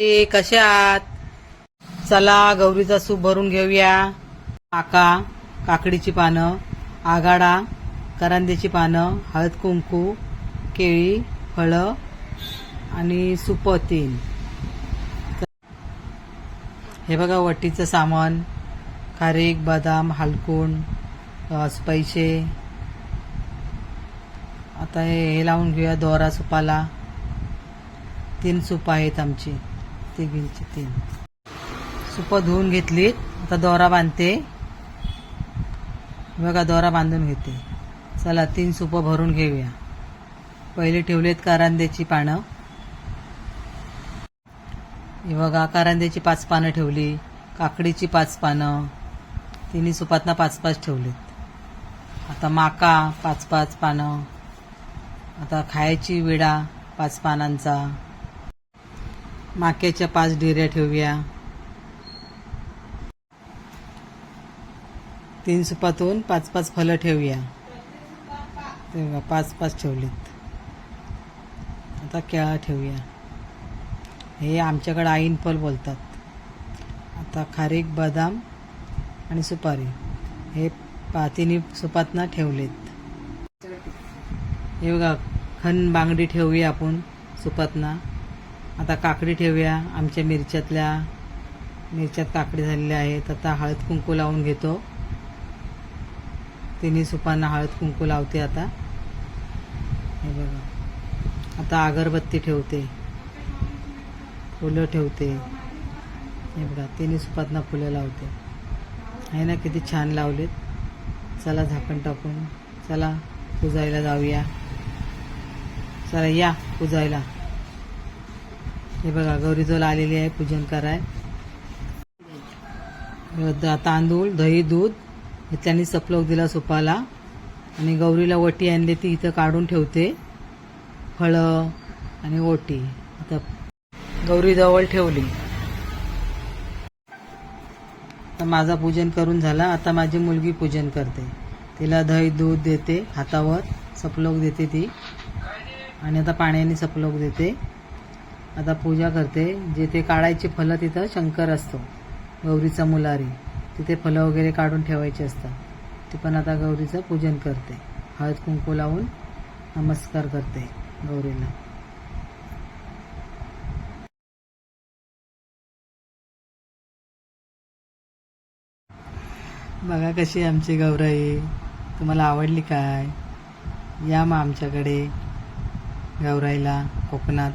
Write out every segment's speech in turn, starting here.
ते कशा आहात? चला गौरीचा सूप भरून घेऊया. आका काकडीची पानं आगाडा करांद्याची पानं हळद कुंकू केळी फळं आणि सुप तीन हे बघा वटीचं सामान खारीक बदाम हलकून पैसे आता हे हे लावून घेऊया दोरा सुपाला. तीन सूप आहेत आमची. तिघींची तीन सूप धुवून घेतलीत. आता दोरा बांधते. बघा दोरा बांधून घेते. चला तीन सूप भरून घेऊया. पहिले ठेवलेत कारांद्याची पानं. हे बघा कारांद्याची पाच पानं ठेवली. काकडीची पाच पानं. तिन्ही सुपातना पाच पाच ठेवलीत. आता माका पाच पाच पानं. आता खायची विडा पाच पानांचा. माक्याच्या पाच डिऱ्या ठेवूया. तीन सुपातून पाच पाच फलं ठेवूया. ते पाच पाच ठेवलीत. आता केळा ठेवूया. हे आमच्याकडे आईन फल बोलतात. आता खारीक बदाम आणि सुपारी. हे पातीने सुपातना ठेवलेत. हे बघा खन बांगडी ठेवूया आपण सुपातना. आता काकडी ठेवूया. आमच्या मिरच्यातल्या मिरच्यात काकडी झालेल्या आहेत. आता हळद कुंकू लावून घेतो. तिन्ही सुपांना हळद कुंकू लावते आता. हे बघा. आता अगरबत्ती ठेवते. फुलं ठेवते. हे बघा तिन्ही सुपातना फुलं लावते. आहे ना किती छान लावलेत. चला झाकण टाकून. चला पुजायला जाऊया. चला या पुजायला. हे बघा गौरीजवळ आलेली आहे पूजन कराय. तांदूळ दही दूध हे त्यांनी सपलोक दिला सुपाला. आणि गौरीला वटी आणली ती इथं काढून ठेवते. फळं आणि ओटी. आता गौरीजवळ ठेवली. तर माझा पूजन करून झाला. आता माझी मुलगी पूजन करते. तिला दही दूध देते हातावर. सपलोक देते ती. आणि आता पाण्याने सपलोक देते. आता पूजा करते जिथे काढायची फलं तिथं शंकर असतो गौरीचा मुलारी. तिथे फलं वगैरे काढून ठेवायची असतात. ती पण आता गौरीचं पूजन करते. हळद कुंकू लावून नमस्कार करते गौरीला. बघा कशी आमची गौराई. तुम्हाला आवडली काय? या मग आमच्याकडे गौराईला कोकणात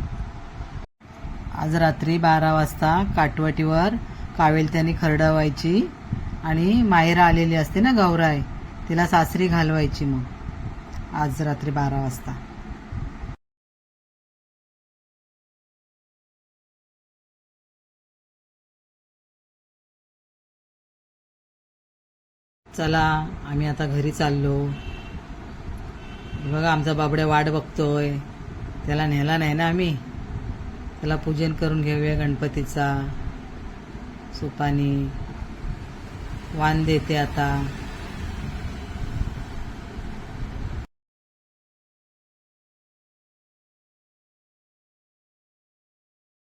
आज रात्री बारा वाजता काटवटीवर कावेलत्याने खरडवायची आणि मायरा आलेली असते ना गौराय तिला सासरी घालवायची मग. आज रात्री बारा वाजता. चला आम्ही आता घरी चाललो. बघा आमचा बाबड्या वाट बघतोय. त्याला नेला नाही ना आम्ही? त्याला पूजन करून घेऊया गणपतीचा. सुपानी. वाण देते आता.